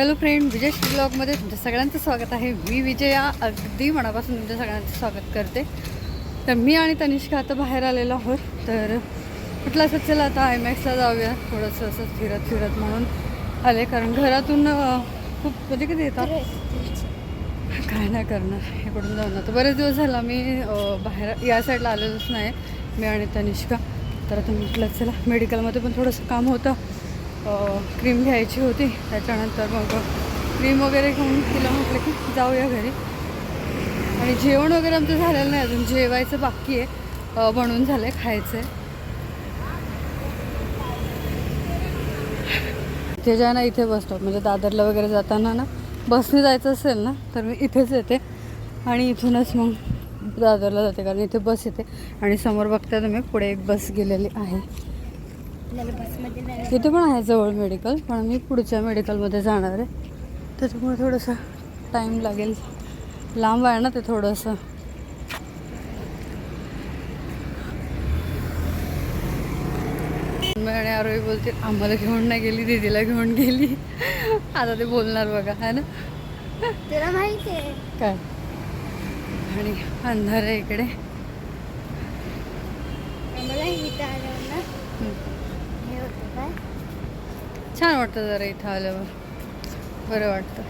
Hello friend विजय ब्लॉगमध्ये तुमच्या सगळ्यांचं स्वागत आहे. मी विजया अगदी मनापासून तुमच्या सगळ्यांचं स्वागत करते. तर मी आणि तनिष्का आता बाहेर आलेलो आहोत. तर म्हटलं असं चला आता आय मॅक्सला जाऊया. थोडंसं असं फिरत फिरत म्हणून आले. कारण घरातून खूप कधी कधी येतात? काय नाही करणार. इकडून जाऊन आता बरेच दिवस झाला मी बाहेर या साईडला आलेलोच नाही मी आणि तनिष्का. तर आता म्हटलं चला मेडिकलमध्ये पण थोडंसं काम होतं. क्रीम घ्यायची होती. त्याच्यानंतर मग क्रीम वगैरे घेऊन तिला म्हटलं की जाऊया घरी. आणि जेवण वगैरे आमचं झालेलं नाही अजून. जेवायचं बाकी आहे. बनवून झालं आहे खायचं आहे ते ज्या ना इथे बस स्टॉप म्हणजे दादरला वगैरे जाताना ना बसने जायचं असेल ना तर मी इथेच येते. आणि इथूनच मग दादरला जाते. कारण इथे बस येते. आणि समोर बघता तुम्ही पुढे एक बस गेलेली आहे. तिथे पण आहे जवळ मेडिकल पण मी पुढच्या मेडिकलमध्ये जाणार आहे. त्याच्यामुळे थोडंसं टाईम लागेल. लांब आहे ना ते थोडंसं. आणि आरोही बोलते आम्हाला घेऊन नाही गेली दीदीला घेऊन गेली. आता ते बोलणार बघा है ना? तुला माहिती आहे. काय? आणि अंधार आहे इकडे. छान वाटतं जरा इथं आल्यावर. बरं वाटतं.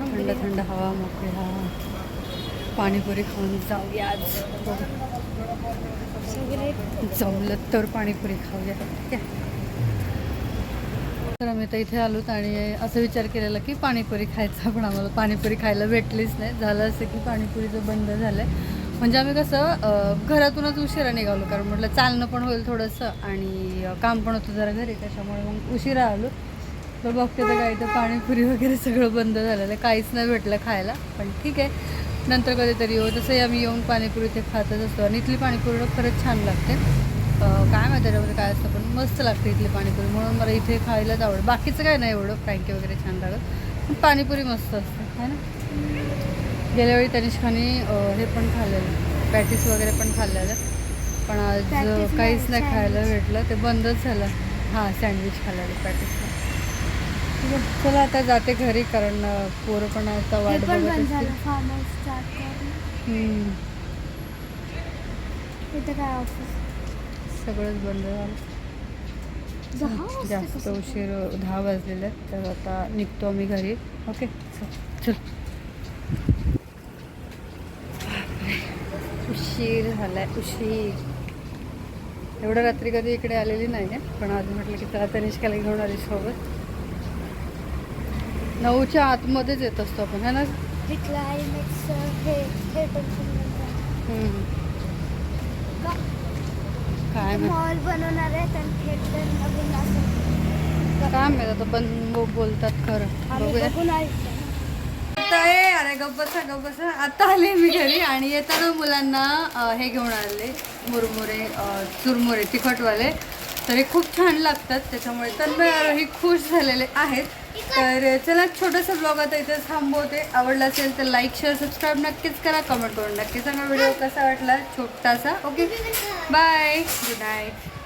थंड थंड हवा मोकळी हवा. पाणीपुरी खाऊन जाऊया आज. जमलं तर पाणीपुरी खाऊया. तर आम्ही तर इथे आलोत आणि असं विचार केलेला की पाणीपुरी खायचा पण आम्हाला पाणीपुरी खायला भेटलीच नाही. झालं असं की पाणीपुरीचं बंद झालं आहे म्हणजे आम्ही कसं घरातूनच उशिरा निघालो कारण म्हटलं चालणं पण होईल थोडंसं आणि काम पण होतं जरा घरी त्याच्यामुळे मग उशिरा आलो. तर बघते तर काय तर पाणीपुरी वगैरे सगळं बंद झालेलं आहे. काहीच नाही भेटलं खायला पण ठीक आहे. नंतर कधीतरी येऊ. तसंही आम्ही येऊन पाणीपुरी ते खातच असतो. आणि इथली पाणीपुरी खरंच छान लागते. काय माहिती त्याच्यामध्ये काय असतं पण मस्त लागते इथली पाणीपुरी. म्हणून मला इथे खायलाच आवडतं. बाकीचं काय नाही एवढं. फ्रँकी वगैरे छान लागत. पण पाणीपुरी मस्त असते है ना? गेल्या वेळी तनिष्काने हे पण खाल्लेलं. पॅटीस वगैरे पण खाल्लेलं. पण आज Patties काहीच नाही, नाही खायला sandwich. भेटलं. ते बंदच झालं. हां सँडविच खाल्लेलं आहे चला आता जाते घरी कारण अं, पोरं पण आता वाट पण बघत बंद असतील. झालं फार्म हाऊस स्टार्ट करून हम्म. इथं काय ऑफिस सगळंच बंद झालं. दहा वाजता जास्त कसं काय? उशीर दहा वाजलेले आहेत तर आता निघतो आम्ही घरी. ओके चल. चल. उशीर झालाय उशीर. एवढं रात्री कधी इकडे आलेली नाही आहे पण आज म्हटलं की त्याला तनिष्काला घेऊन आली सोबत. नऊच्या आतमध्येच येत असतो आपण है ना. काय बनवणार माहीत आता पण बो- बोलतात खरं. बघूया. आता ए, अरे गप्प बसा गप्प बसा. आता आले मी घरी आणि येताना मुलांना अ, हे घेऊन आले मुरमुरे अ, चुरमुरे तिखटवाले. तर हे खूप छान लागतात त्याच्यामुळे तन्मय आरोही खुश झालेले आहेत. तर चला छोटासा ब्लॉग आता इथे थांबवते. आवडला असेल तर लाईक शेअर सबस्क्राईब नक्कीच करा. कमेंट करून नक्की सांगा व्हिडिओ कसा वाटला छोटासा. Okay bye good night